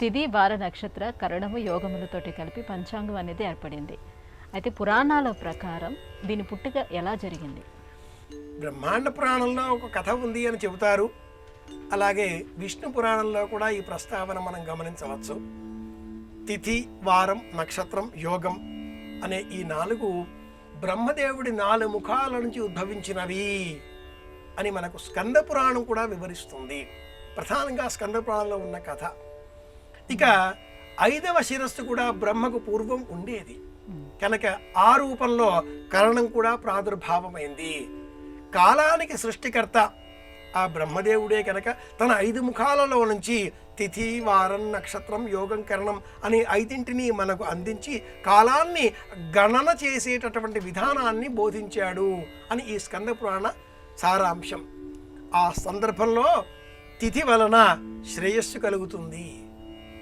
తిది వార నక్షత్ర కరణము యోగములతోటి కలిపి పంచాంగం అనేది ఏర్పడింది. అయితే పురాణాల ప్రకారం దీని పుట్టుక ఎలా జరిగింది? బ్రహ్మాండ పురాణంలో ఒక కథ ఉంది అని చెబుతారు. అలాగే విష్ణు పురాణంలో కూడా ఈ ప్రస్తావన మనం గమనించవచ్చు. తిథి వారం నక్షత్రం యోగం అనే ఈ నాలుగు బ్రహ్మదేవుడి నాలుగు ముఖాల నుంచి ఉద్భవించినవి అని మనకు స్కంద పురాణం కూడా వివరిస్తుంది. ప్రధానంగా స్కంద పురాణంలో ఉన్న కథ ఇక ఐదవ శిరస్సు కూడా బ్రహ్మకు పూర్వం ఉండేది. కనుక ఆ రూపంలో కరణం కూడా ప్రాదుర్భావమైంది. కాలానికి సృష్టికర్త ఆ బ్రహ్మదేవుడే కనుక తన ఐదు ముఖాలలో నుంచి తిథి వారం నక్షత్రం యోగం కరణం అనే ఐదింటిని మనకు అందించి కాలాన్ని గణన చేసేటటువంటి విధానాన్ని బోధించాడు అని ఈ స్కంద పురాణ సారాంశం. ఆ సందర్భంలో తిథి వలన శ్రేయస్సు కలుగుతుంది.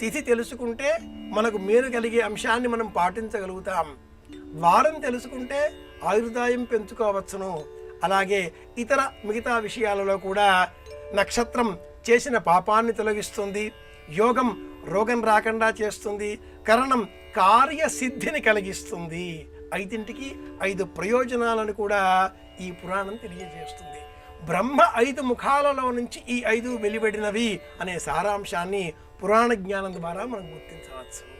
తిథి తెలుసుకుంటే మనకు మేలు కలిగే అంశాన్ని మనం పాటించగలుగుతాం. వారం తెలుసుకుంటే ఆయుర్దాయం పెంచుకోవచ్చును. అలాగే ఇతర మిగతా విషయాలలో కూడా నక్షత్రం చేసిన పాపాన్ని తొలగిస్తుంది. యోగం రోగం రాకుండా చేస్తుంది. కరణం కార్యసిద్ధిని కలిగిస్తుంది. ఐదింటికి ఐదు ప్రయోజనాలను కూడా ఈ పురాణం తెలియజేస్తుంది. బ్రహ్మ ఐదు ముఖాలలో నుంచి ఈ ఐదు వెలువడినవి అనే సారాంశాన్ని పురాణ జ్ఞానం ద్వారా మనం గుర్తించవచ్చు.